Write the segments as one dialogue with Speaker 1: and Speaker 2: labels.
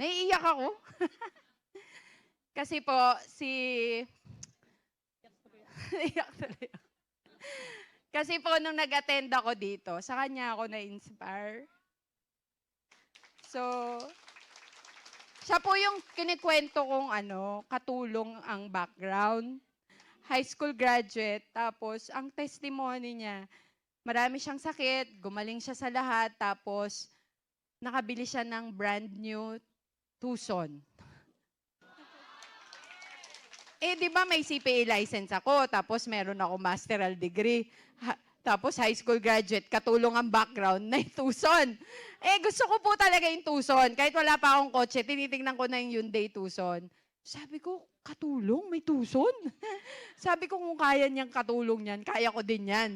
Speaker 1: Naiiyak ako. Kasi po, si... Naiiyak tuloy. Kasi po, nung nag-attend ako dito, sa kanya ako na-inspire. So, siya po yung kinikwento kong ano, katulong ang background. High school graduate, tapos ang testimony niya, marami siyang sakit, gumaling siya sa lahat, tapos nakabili siya ng brand new Tucson. Eh, di ba may CPA license ako, tapos meron ako masteral degree, ha- tapos high school graduate, katulong ang background na Tucson. Eh, gusto ko po talaga yung Tucson. Kahit wala pa akong kotse, tinitingnan ko na yung Hyundai Tucson. Sabi ko, katulong? May Tucson? Sabi ko, kung kaya niyang katulong niyan, kaya ko din yan.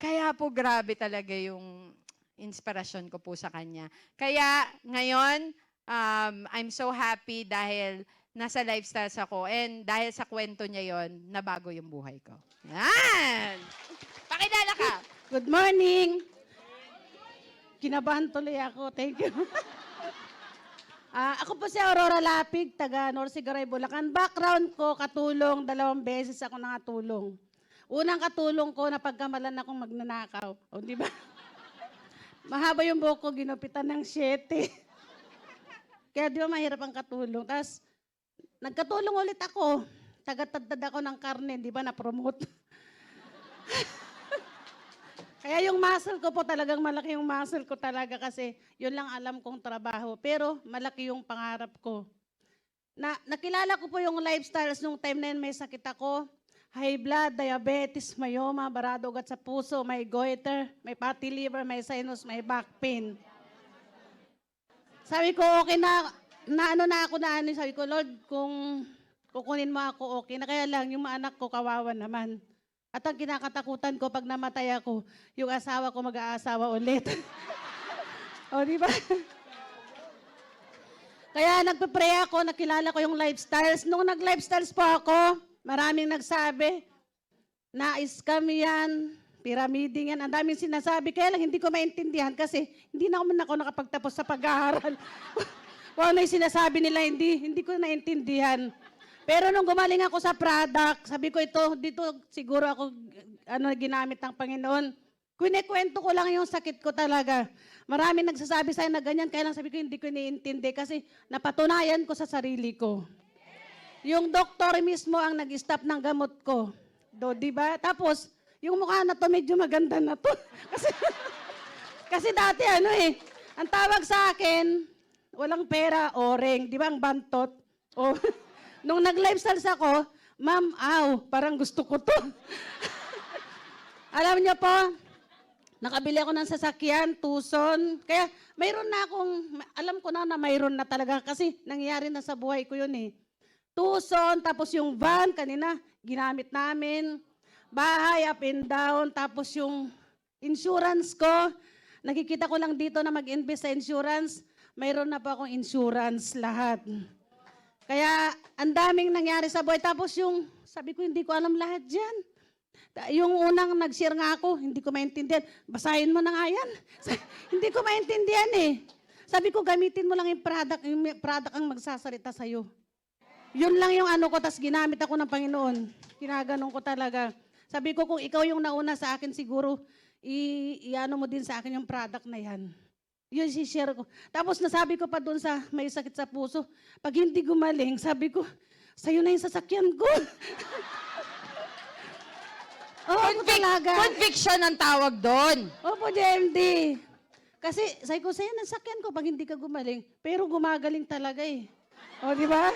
Speaker 1: Kaya po, grabe talaga yung inspirasyon ko po sa kanya. Kaya, ngayon, um, I'm so happy dahil nasa lifestyles ako and dahil sa kwento niya yon nabago yung buhay ko. Yan! Pakilala ka!
Speaker 2: Good morning. Kinabahan tuloy ako. Thank you. Ah, ako po si Aurora Lapig, taga Norsigaray, Bulacan. Background ko, katulong, dalawang beses ako nakatulong. Unang katulong ko, napagkamalan akong magnanakaw. O, di ba? Mahaba yung buhok ko, ginupitan ng 7. Kaya di ba mahirap ang katulong. Tapos, nagkatulong ulit ako. Tagatadtad ako ng karne, di ba, na-promote. Kaya yung muscle ko po talagang malaki yung muscle ko talaga kasi yun lang alam kong trabaho. Pero malaki yung pangarap ko. Na, nakilala ko po yung lifestyles nung time na yun may sakit ako. High blood, diabetes, myoma, barado ugat sa puso, may goiter, may fatty liver, may sinus, may back pain. Sabi ko, okay na, na ano na ako na ano, sabi ko, Lord, kung kukunin mo ako, okay na. Kaya lang, yung anak ko, kawawa naman. At ang kinakatakutan ko pag namatay ako, yung asawa ko mag-aasawa ulit. o, di ba? Kaya nagpe-pray ako, nakilala ko yung lifestyles. Nung nag-lifestyles po ako, maraming nagsabi, na-scam yan, pyramiding yan, ang daming sinasabi. Kaya lang hindi ko maintindihan kasi hindi na ako, ako nakapagtapos sa pag-aaral. Kung ano yung sinasabi nila, hindi, hindi ko naintindihan. Pero nung gumaling ako sa product, sabi ko ito, dito siguro ako ano ginamit ng Panginoon. Kunikwento ko lang yung sakit ko talaga. Marami nagsasabi sa na ganyan, kaya lang sabi ko hindi ko iniintindi kasi napatunayan ko sa sarili ko. Yung doktor mismo ang nag-stop ng gamot ko. Do, di ba? Tapos, yung mukha na to medyo maganda na to. kasi, kasi dati ano eh, ang tawag sa akin, walang pera, oreng. Di ba ang bantot? O, nung nag-lifestyles ako, ma'am, aw, parang gusto ko to. Alam niyo po, nakabili ako ng sasakyan, tuson. Kaya mayroon na akong, alam ko na na mayroon na talaga kasi nangyari na sa buhay ko yun eh. Tuson, tapos yung van, kanina, ginamit namin. Bahay, up and down, tapos yung insurance ko. Nakikita ko lang dito na mag-invest sa insurance. Mayroon na pa akong insurance lahat. Kaya ang daming nangyari sa buhay. Tapos yung, sabi ko, hindi ko alam lahat dyan. Yung unang nag-share nga ako, hindi ko maintindihan. Basahin mo na nga yan. Hindi ko maintindihan eh. Sabi ko, gamitin mo lang yung product, yung product ang magsasalita sa'yo. Yun lang yung ano ko, tas ginamit ako ng Panginoon. Ginaganon ko talaga. Sabi ko, kung ikaw yung nauna sa akin, siguro, i-ano mo din sa akin yung product na yan. Yun si-share ko. Tapos nasabi ko pa doon sa may sakit sa puso, pag hindi gumaling, sabi ko, sa'yo na yung sasakyan ko. Oo, ako talaga.
Speaker 1: Conviction ang tawag doon.
Speaker 2: Opo, JMD. Kasi sabi ko, sa'yo ng sakyan ko pag hindi ka gumaling. Pero gumagaling talaga eh. O, di ba?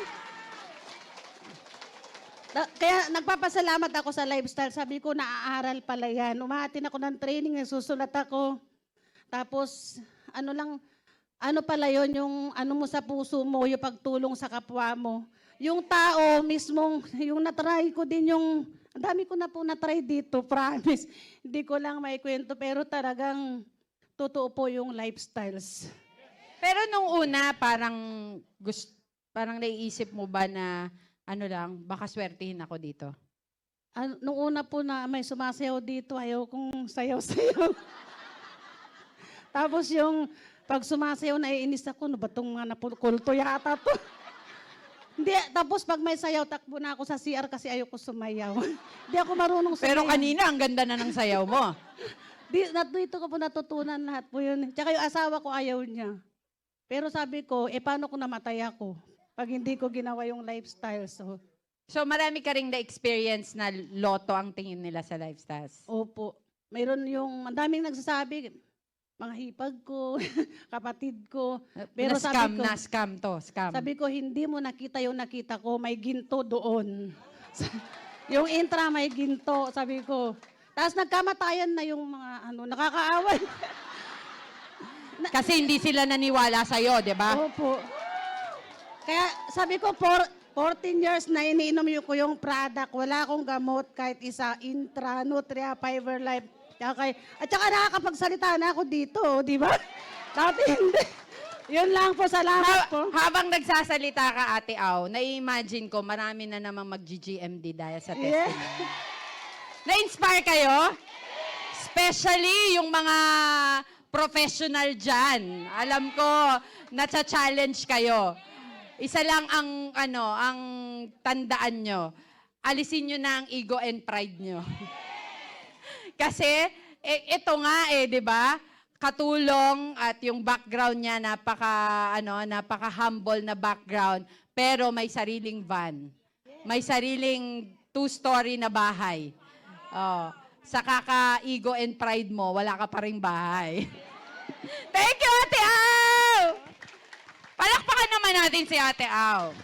Speaker 2: Da- kaya nagpapasalamat ako sa lifestyle. Sabi ko, naaaral pala yan. Umahatin ako ng training, nagsusulat ako. Tapos, ano lang, ano pala yon yung ano mo sa puso mo, yung pagtulong sa kapwa mo. Yung tao mismong, yung natry ko din yung, ang dami ko na po natry dito, promise. Hindi ko lang may kwento, pero talagang totoo po yung lifestyles.
Speaker 1: Pero nung una, parang gust, parang naiisip mo ba na ano lang, baka swertihin ako dito?
Speaker 2: Ano, nung una po na may sumasayaw dito, ayaw kong sayaw-sayaw. Tapos yung Pag sumasayaw, naiinis ako, no ba itong mga napulkulto yata to? Hindi, tapos pag may sayaw, takbo na ako sa CR kasi ayoko sumayaw. Hindi ako marunong sumayaw.
Speaker 1: Pero kanina, ang ganda na ng sayaw mo.
Speaker 2: Di, dito ko po natutunan lahat po yun. Tsaka yung asawa ko ayaw niya. Pero sabi ko, eh paano kung namatay ako? Pag hindi ko ginawa yung lifestyle. So,
Speaker 1: So marami ka ring na-experience na loto ang tingin nila sa lifestyles.
Speaker 2: opo. Mayroon yung, ang daming nagsasabi, mga hipag ko, kapatid ko. Pero
Speaker 1: na scam,
Speaker 2: sabi ko,
Speaker 1: na scam to, scam.
Speaker 2: sabi ko, hindi mo nakita yung nakita ko, may ginto doon. yung intra may ginto, sabi ko. Tapos nagkamatayan na yung mga ano, nakakaaway.
Speaker 1: Kasi hindi sila naniwala sa'yo, di ba?
Speaker 2: Opo. Kaya sabi ko, for 14 years na iniinom ko yung product. Wala akong gamot kahit isa. Intra, Nutria, Fiber Life. Tsaka kay- at saka nakakapagsalita na ako dito, oh, di ba? Dati hindi. Yun lang po, salamat
Speaker 1: Ha-
Speaker 2: po.
Speaker 1: habang nagsasalita ka, Ate Au, nai-imagine ko, marami na namang mag-GGMD dahil sa
Speaker 2: Yeah.
Speaker 1: testimony. Na-inspire kayo? Especially yung mga professional dyan. Alam ko, nacha-challenge kayo. Isa lang ang, ano, ang tandaan nyo. Alisin nyo na ang ego and pride nyo. Kasi, eh, ito nga eh, di ba? Katulong at yung background niya, napaka, ano, napaka-humble na background. Pero may sariling van. May sariling two-story na bahay. Oh, sa kaka-ego and pride mo, wala ka pa ring bahay. Thank you, Ate Au! Naman natin si Ate Au.